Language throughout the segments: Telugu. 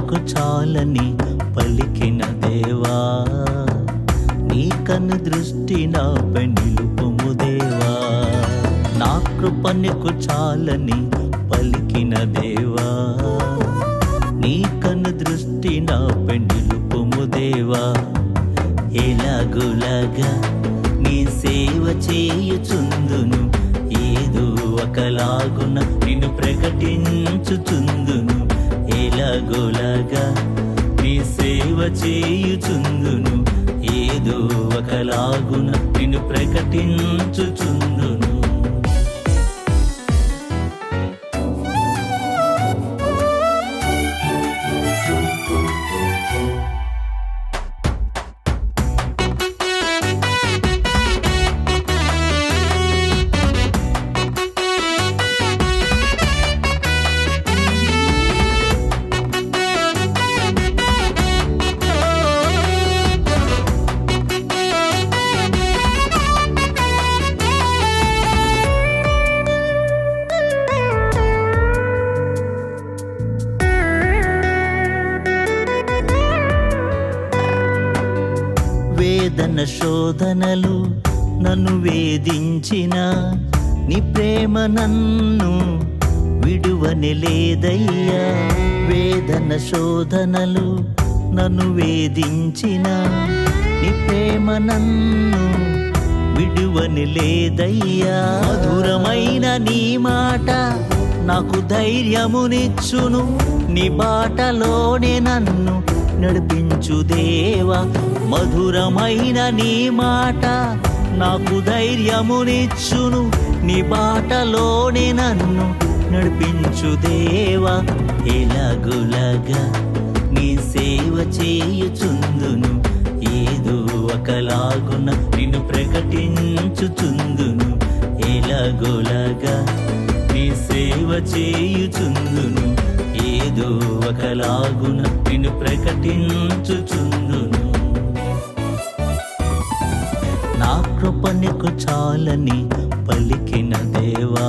చాలని పలికిన దేవా నీ కన్ను దృష్టి నాపై నిలుపుము దేవా. నా కృప నీకు చాలని పలికిన దేవా నీ కన్ను దృష్టి నాపై నిలుపుము దేవా. ఎలాగులాగా నీ సేవ చేయుచుందును ఏదో ఒకలాగున నిన్ను ప్రకటించుచుందు ఎలాగోలాగా నీ సేవ చేయుచుందును. ఏదో ఒకలాగున నిన్ను ప్రకటించుచుందును. శోధనలు నన్ను వేధించిన. నీ ప్రేమ నన్ను విడువని లేదయ్యా. వేదన శోధనలు నన్ను వేధించిన. నీ ప్రేమ నన్ను విడువని లేదయ్యా. మధురమైన నీ మాట నాకు ధైర్యమునిచ్చును. నీ బాటలోనే నన్ను నడిపించు దేవా మధురమైన నీ మాట నాకు ధైర్యమునిచ్చును నీ బాటలోనే నన్ను నడిపించు దేవా ఎలాగులాగా నీ సేవ చేయుచుందును ఏదో ఒకలాగున నిన్ను ప్రకటించుచుందును. ఎలాగోలాగా నీ సేవ చేయుచుందును. ఏదో ఒకలాగున నిన్ను ప్రకటించుచుందును. నా కృప నీకు చాలని పలికిన దేవా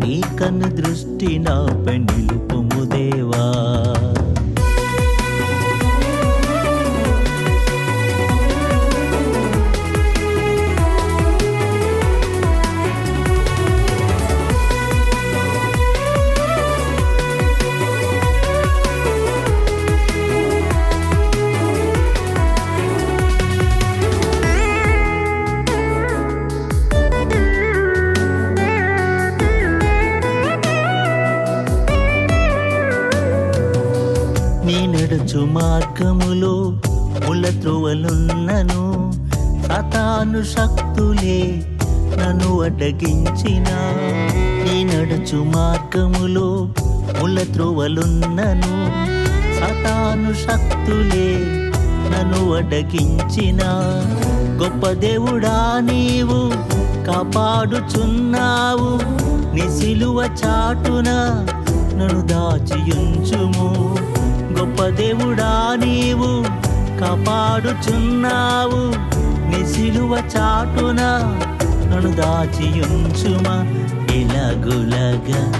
నీ కన్ను దృష్టి నాపై నిలుపుము దేవా. మార్గములో ములత్రువలున్నను అతను సతాను శక్తులే నన్ను అడ్డగించిన. నీ నడుచు మార్గములో ములత్రువలున్నను సతాను శక్తులే నన్ను అడ్డగించిన. గొప్ప దేవుడా నీవు కాపాడుచున్నావు. నీ సిలువ చాటున నన్ను దాచియుంచుము. గొప్ప దేవుడా నీవు. కాపాడుచున్నావు. నీ చాటున నన్ను దాచియుంచుమా. ఎలాగులగా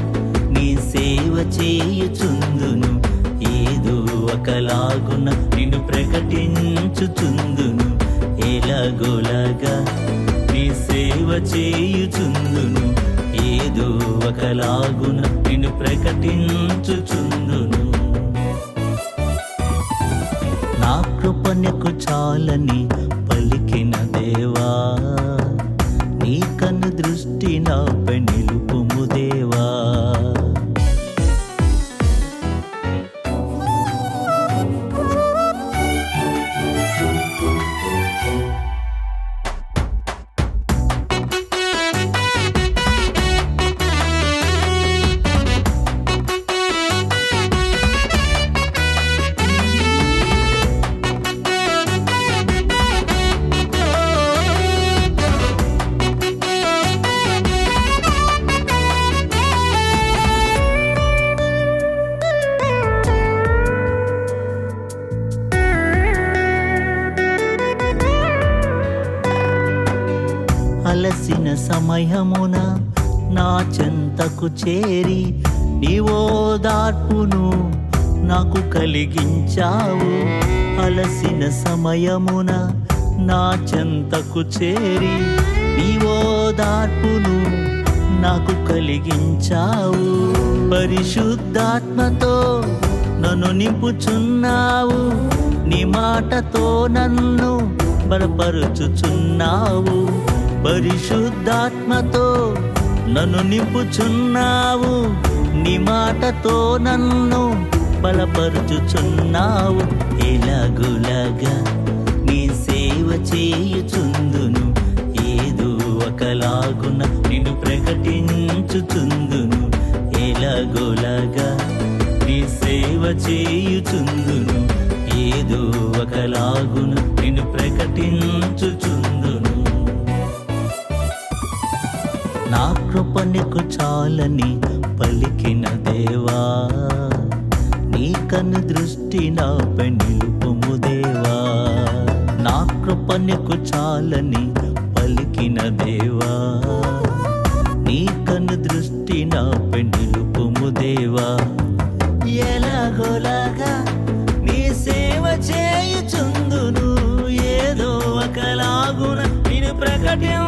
నీ సేవ చేయుచుందును. ఏదో ఒకలాగున నిన్ను ప్రకటించుచుందును. ఎలాగోలాగా నీ సేవ చేయుచుందును. ఏదో ఒకలాగున నిన్ను ప్రకటించుచుందును. కృపణకు చాలని పలికిన దేవా నీ కన్ను దృష్టి నా సమయమున నా చెంతకు చేరి నీవో దార్పును నాకు కలిగించావు. అలసిన సమయమున నా చెంతకు చేరి నీవోదార్పును నాకు కలిగించావు. పరిశుద్ధాత్మతో నన్ను నింపుచున్నావు. నీ మాటతో నన్ను బలపరుచుచున్నావు. పరిశుద్ధాత్మతో నన్ను నింపుచున్నావు. నీ మాటతో నన్ను బలపరుచుచున్నావు. ఎలాగులాగా నీ సేవ చేయుచుందును. ఏదో ఒకలాగున నిన్ను ప్రకటించుచుందును. ఎలాగోలాగా నీ సేవ చేయుచుందును. ఏదో ఒకలాగున నిన్ను ప్రకటి చాలని పలికిన దేవా నీ కన్ను దృష్టి నాపై నిలుపుము దేవా. నా కృపణకు చాలని పలికిన దేవా నీ కన్ను దృష్టి నాపై నిలుపుము దేవా. ఎలాగోలాగా నీ సేవ చేయుచుందును ఏదో ఒకలాగున నేను ప్రకటిం